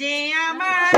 যে আমার